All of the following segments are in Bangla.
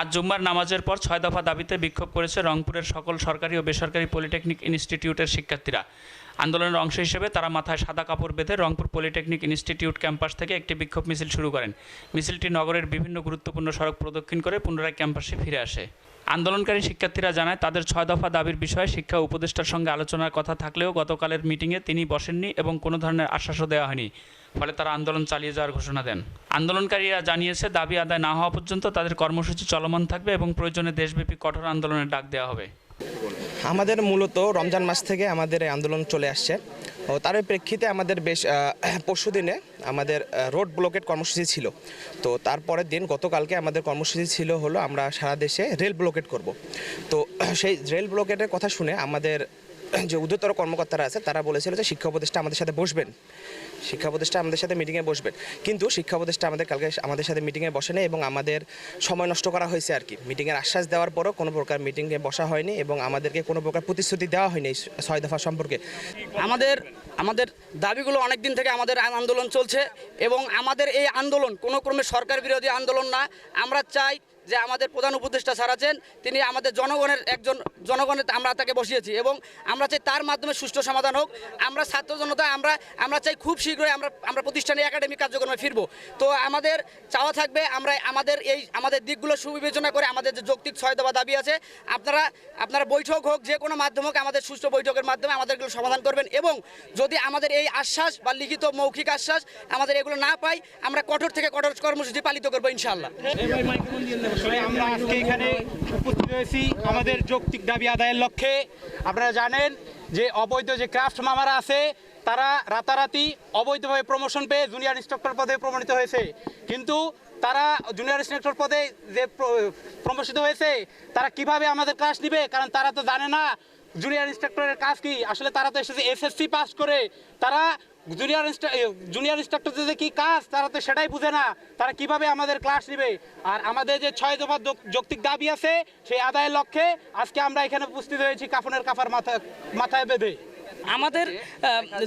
আজ জুম্মার নামাজের পর ছয় দফা দাবিতে বিক্ষোভ করেছে রংপুরের সকল সরকারি ও বেসরকারি পলিটেকনিক ইনস্টিটিউটের শিক্ষার্থীরা। আন্দোলনের অংশ হিসেবে তারা মাথায় সাদা কাপড় বেঁধে রংপুর পলিটেকনিক ইনস্টিটিউট ক্যাম্পাস থেকে একটি বিক্ষোভ মিছিল শুরু করেন। মিছিলটি নগরের বিভিন্ন গুরুত্বপূর্ণ সড়ক প্রদক্ষিণ করে পুনরায় ক্যাম্পাসে ফিরে আসে। আন্দোলনকারী শিক্ষার্থীরা জানায়, তাদের ছয় দফা দাবির বিষয়ে শিক্ষা উপদেষ্টার সঙ্গে আলোচনার কথা থাকলেও গতকালের মিটিংয়ে তিনি বসেননি এবং কোনো ধরনের আশ্বাসও দেওয়া হয়নি। ফলে তারা আন্দোলন চালিয়ে যাওয়ার ঘোষণা দেন। আন্দোলনকারীরা জানিয়েছে, দাবি আদায় না হওয়া পর্যন্ত তাদের কর্মসূচি চলমান থাকবে এবং প্রয়োজনে দেশব্যাপী কঠোর আন্দোলনের ডাক দেওয়া হবে। আমাদের মূলত রমজান মাস থেকে আমাদের এই আন্দোলন চলে আসছে। ও তার প্রেক্ষিতে আমাদের বেশ পরশু দিনে আমাদের রোড ব্লকেট কর্মসূচি ছিল। তো তারপরের দিন গতকালকে আমাদের কর্মসূচি ছিল হলো আমরা সারা দেশে রেল ব্লকেট করব। তো সেই রেল ব্লকেটের কথা শুনে আমাদের যে উদ্যতর কর্মকর্তারা আছে, তারা বলেছিল যে শিক্ষা উপদেষ্টা আমাদের সাথে বসবেন। শিক্ষা উপদেষ্টা আমাদের সাথে মিটিংয়ে বসবেন। কিন্তু শিক্ষা উপদেষ্টা আমাদের কালকে আমাদের সাথে মিটিংয়ে বসে নেই এবং আমাদের সময় নষ্ট করা হয়েছে আর কি। মিটিংয়ের আশ্বাস দেওয়ার পরও কোনো প্রকার মিটিংয়ে বসা হয়নি এবং আমাদেরকে কোনো প্রকার প্রতিশ্রুতি দেওয়া হয়নি ছয় দফা সম্পর্কে। আমাদের আমাদের দাবিগুলো অনেক দিন থেকে আমাদের আন্দোলন চলছে এবং আমাদের এই আন্দোলন কোনো ক্রমে সরকার বিরোধী আন্দোলন না। আমরা চাই যে আমাদের প্রধান উপদেষ্টা স্যার তিনি আমাদের জনগণের একজন জনগণের, আমরা তাকে বসিয়েছি এবং আমরা চাই তার মাধ্যমে সুষ্ঠু সমাধান হোক। আমরা ছাত্র জনতা আমরা আমরা চাই খুব শীঘ্রই আমরা আমরা প্রতিষ্ঠানে একাডেমিক কার্যক্রমে ফিরবো। তো আমাদের চাওয়া থাকবে, আমরা আমাদের এই, আমাদের দিকগুলো সুবিবেচনা করে আমাদের যে যৌক্তিক ছয় দফা দাবি আছে, আপনারা আপনারা বৈঠক হোক, যে কোনো মাধ্যম হোক, আমাদের সুষ্ঠু বৈঠকের মাধ্যমে আমাদের এগুলো সমাধান করবেন এবং যদি আমাদের এই আশ্বাস বা লিখিত মৌখিক আশ্বাস আমাদের এগুলো না পাই, আমরা কঠোর থেকে কঠোর কর্মসূচি পালিত করব ইনশাআল্লাহ। আমরা আজকে এখানে উপস্থিত হয়েছি আমাদের যৌক্তিক দাবি আদায়ের লক্ষ্যে। আপনারা জানেন যে অবৈধ যে ক্রাফট মামারা আছে, তারা রাতারাতি অবৈধভাবে প্রমোশন পেয়ে জুনিয়র ইন্সট্রাক্টর পদে প্রমাণিত হয়েছে। কিন্তু তারা জুনিয়র ইন্সট্রাক্টর পদে যে প্রমোশিত হয়েছে, তারা কীভাবে আমাদের ক্লাস নিবে? কারণ তারা তো জানে না জুনিয়র ইন্সট্রাক্টরের কাজ কি। আসলে তারা তো এসেছে এসএসসি পাস করে। তারা জুনিয়র জুনিয়র ইনস্ট্রাক্টরদের কি কাজ, তারা তো সেটাই বুঝে না। তারা কীভাবে আমাদের ক্লাস নেবে? আর আমাদের যে ছয় দফা যৌক্তিক দাবি আছে, সেই আদায়ের লক্ষ্যে আজকে আমরা এখানে উপস্থিত হয়েছি কাফনের কাফার মাথা মাথায় বেঁধে। আমাদের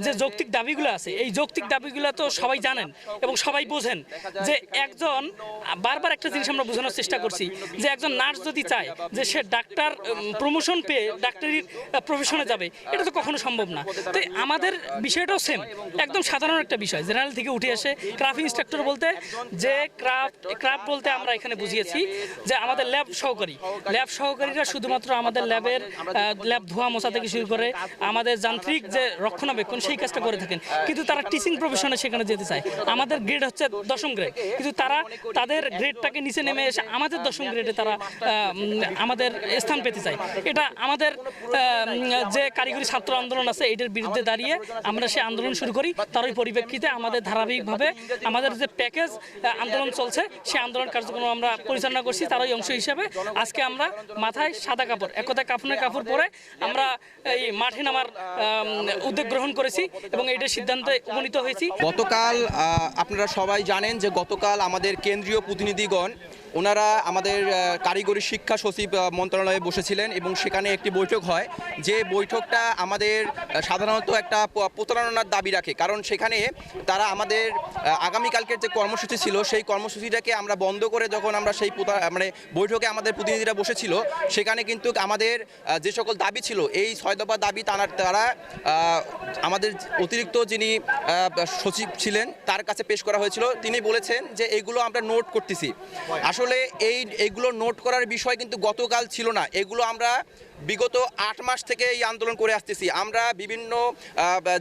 যে যৌক্তিক দাবিগুলো আছে এই যৌক্তিক দাবিগুলো তো সবাই জানেন এবং সবাই বোঝেন যে একজন বারবার একটা জিনিস আমরা বোঝানোর চেষ্টা করছি যে একজন নার্স যদি চায় যে সে ডাক্তার প্রমোশন পেয়ে ডাক্তারির প্রফেশনে যাবে এটা তো কখনো সম্ভব না। তো আমাদের বিষয়টাও সেম একদম সাধারণ একটা বিষয়। জেনারেল থেকে উঠে আসে ক্রাফট ইনস্ট্রাক্টর বলতে যে ক্রাফট ক্রাফট বলতে আমরা এখানে বুঝিয়েছি যে আমাদের ল্যাব সহকারী। ল্যাব সহকারীরা শুধুমাত্র আমাদের ল্যাবের ল্যাব ধোয়া মোছা থেকে শুরু করে আমাদের যান্ত্রিক যে রক্ষণাবেক্ষণ, সেই কাজটা করে থাকেন। কিন্তু তারা টিচিং প্রফেশনে সেখানে যেতে চায়। আমাদের গ্রেড হচ্ছে দশম গ্রেড কিন্তু তারা তাদের গ্রেডটাকে নিচে নেমে এসে আমাদের দশম গ্রেডে তারা আমাদের স্থান পেতে চায়। এটা আমাদের যে কারিগরি ছাত্র আন্দোলন আছে, এটার বিরুদ্ধে দাঁড়িয়ে আমরা সেই আন্দোলন শুরু করি। তারই পরিপ্রেক্ষিতে আমাদের ধারাবাহিকভাবে আমাদের যে প্যাকেজ আন্দোলন চলছে, সেই আন্দোলন কার্যক্রম আমরা পরিচালনা করছি। তারই অংশ হিসেবে আজকে আমরা মাথায় সাদা কাপড় এক কথায় কাপড় পরে আমরা এই মাঠে নামার উদ্যোগ গ্রহণ করেছি এবং এইটার সিদ্ধান্তে উপনীত হয়েছি। গতকাল আপনারা সবাই জানেন যে গতকাল আমাদের কেন্দ্রীয় প্রতিনিধিগণ ওনারা আমাদের কারিগরি শিক্ষা সচিব মন্ত্রণালয়ে বসেছিলেন এবং সেখানে একটি বৈঠক হয় যে বৈঠকটা আমাদের সাধারণত একটা প্রতারণার দাবি রাখে। কারণ সেখানে তারা আমাদের আগামীকালকের যে কর্মসূচি ছিল, সেই কর্মসূচিটাকে আমরা বন্ধ করে যখন আমরা সেই মানে বৈঠকে আমাদের প্রতিনিধিরা বসেছিল, সেখানে কিন্তু আমাদের যে সকল দাবি ছিল, এই ছয় দফা দাবি তারা তারা আমাদের অতিরিক্ত যিনি সচিব ছিলেন, তার কাছে পেশ করা হয়েছিল। তিনি বলেছেন যে এগুলো আমরা নোট করতেছি। আসলে এই এগুলো নোট করার বিষয় কিন্তু গতকাল ছিল না। এগুলো আমরা বিগত আট মাস থেকে এই আন্দোলন করে আসতেছি। আমরা বিভিন্ন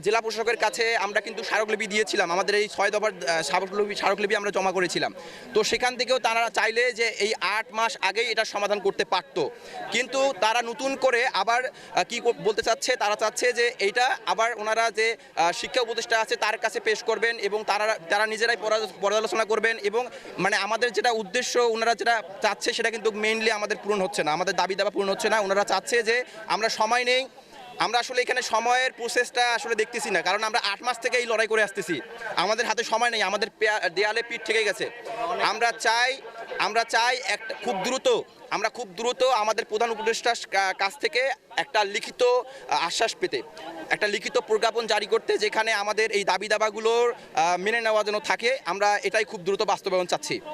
জেলা প্রশাসকের কাছে আমরা কিন্তু স্মারকলিপি দিয়েছিলাম। আমাদের এই ছয় দফার স্মারকলিপি স্মারকলিপি আমরা জমা করেছিলাম। তো সেখান থেকেও তারা চাইলে যে এই আট মাস আগেই এটা সমাধান করতে পারতো। কিন্তু তারা নতুন করে আবার কি বলতে চাচ্ছে, তারা চাচ্ছে যে এইটা আবার ওনারা যে শিক্ষা উপদেষ্টা আছে তার কাছে পেশ করবেন এবং তারা তারা নিজেরাই পরা- পর্যালোচনা করবেন এবং মানে আমাদের যেটা উদ্দেশ্য, ওনারা যেটা চাচ্ছে সেটা কিন্তু মেইনলি আমাদের পূরণ হচ্ছে না। আমাদের দাবি দাবা পূরণ হচ্ছে না। ওনারা চাচ্ছে যে আমরা সময় নেই, আমরা আসলে এখানে সময়ের প্রসেসটা আসলে দেখতেছি না, কারণ আমরা আট মাস থেকে এই লড়াই করে আসতেছি। আমাদের হাতে সময় নেই, আমাদের দেয়ালে পিঠ থেকে গেছে। আমরা চাই আমরা চাই একটা, খুব দ্রুত, আমরা খুব দ্রুত আমাদের প্রধান উপদেষ্টার কাছ থেকে একটা লিখিত আশ্বাস পেতে। একটা লিখিত প্রজ্ঞাপন জারি করতে, যেখানে আমাদের এই দাবি দাবাগুলোর মেনে নেওয়া যেন থাকে, আমরা এটাই খুব দ্রুত বাস্তবায়ন চাচ্ছি।